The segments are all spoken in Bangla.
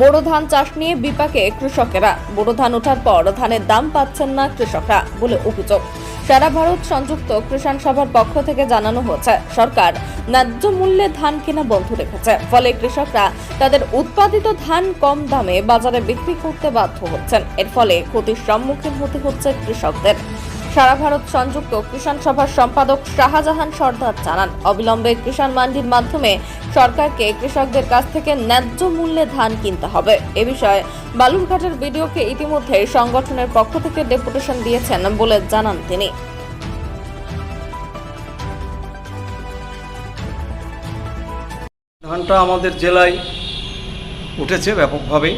বোরো ধান চাষ নিয়ে বিপাকে কৃষকেরা। বোরো ধান ওঠার পর ধানের দাম পাচ্ছেন না কৃষকরা বলে অভিযোগ। সারা ভারত সংযুক্ত কৃষাণ সভার পক্ষ থেকে জানানো হয়েছে, সরকার ন্যায্য মূল্যে ধান কেনা বন্ধ রেখেছে। ফলে কৃষকরা তাদের উৎপাদিত ধান কম দামে বাজারে বিক্রি করতে বাধ্য হচ্ছেন। এর ফলে ক্ষতির সম্মুখীন হতে হচ্ছে কৃষকদের। সারা ভারত সংযুক্ত কিষাণ সভার সম্পাদক শাহজাহান সর্দার জানান, অবিলম্বে কিষাণ মান্ডির মাধ্যমে সরকারকে কৃষকদের কাছ থেকে ন্যায্য মূল্যে ধান কিনতে হবে। এ বিষয়ে বালুরঘাটের ভিডিওকে ইতিমধ্যে সংগঠনের পক্ষ থেকে ডেপুটেশন দিয়েছেন বলে জানান তিনি। ধানটা আমাদের জেলায় উঠেছে ব্যাপকভাবে,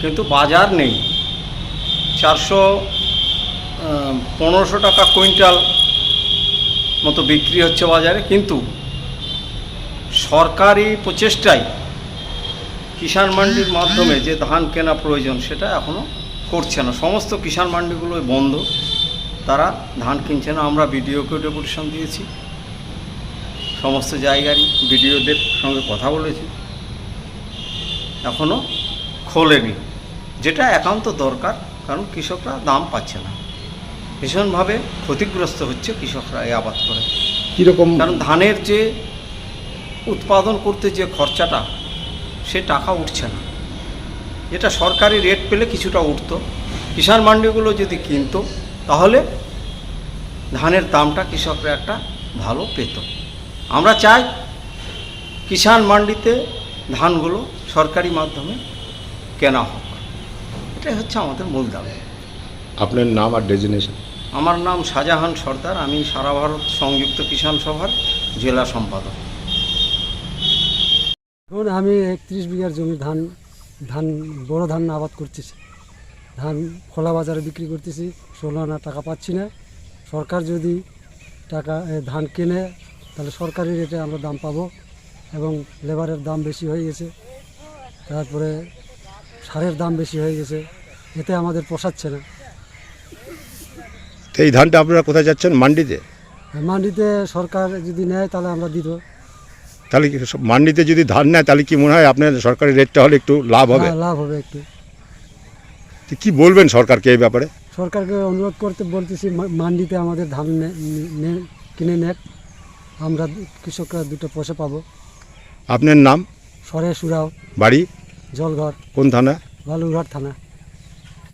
কিন্তু বাজার নেই। চারশো পনেরোশো টাকা কুইন্টাল মতো বিক্রি হচ্ছে বাজারে, কিন্তু সরকারি প্রচেষ্টায় কিষাণ মান্ডির মাধ্যমে যে ধান কেনা প্রয়োজন, সেটা এখনও করছে না। সমস্ত কিষাণ মান্ডিগুলো বন্ধ। তারা ধান কিনছে না। আমরা বিডিওকে ডেপুটেশন দিয়েছি। সমস্ত জায়গারই বিডিওদের সঙ্গে কথা বলেছি। এখনও খোলেনি। যেটা একান্ত দরকার, কারণ কৃষকরা দাম পাচ্ছে না। ভীষণভাবে ক্ষতিগ্রস্ত হচ্ছে কৃষকরা এই আবাদ করে। কীরকম? কারণ ধানের যে উৎপাদন করতে যে খরচাটা সে টাকা উঠছে না। যেটা সরকারি রেট পেলে কিছুটা উঠতো। কিষাণ মান্ডিগুলো যদি কিনতো তাহলে ধানের দামটা কৃষকরা একটা ভালো পেত। আমরা চাই কিষাণ মান্ডিতে ধানগুলো সরকারি মাধ্যমে কেনা হোক। এটাই হচ্ছে আমাদের মূল দাবি। আপনার নাম আর ডেজিনেশন? আমার নাম শাহজাহান সর্দার, আমি সারা ভারত সংযুক্ত কিষাণ সভার জেলা সম্পাদক। এখন আমি একত্রিশ বিঘার জমি ধান ধান, বড় ধান আবাদ করতেছি। ধান খোলা বাজারে বিক্রি করতেছি, ষোলো আনা টাকা পাচ্ছি না। সরকার যদি টাকা ধান কেনে, তাহলে সরকারি রেটে আমরা দাম পাবো এবং লেবারের দাম বেশি হয়ে গেছে। তারপরে সারের দাম বেশি হয়ে গেছে। এতে আমাদের পোষাচ্ছে না। এই ধানটা আপনারা কোথায় যাচ্ছেন? মান্ডিতে? মান্ডিতে সরকার যদি নেয় তাহলে আমরা দিব। তাহলে কি মান্ডিতে যদি ধান নেয় তাহলে কি মনে হয় আপনার সরকারি রেটটা হলে একটু লাভ হবে? হ্যাঁ, লাভ হবে একটু। কি বলবেন সরকারকে এই ব্যাপারে? সরকারকে অনুরোধ করতে বলতেছি মান্ডিতে আমাদের ধান কিনে নেক। আমরা কৃষকরা দুটো পয়সা পাবো। আপনার নাম? সরে সুরাও বাড়ি? জলঘর। কোন থানা? বালুরঘাট থানা।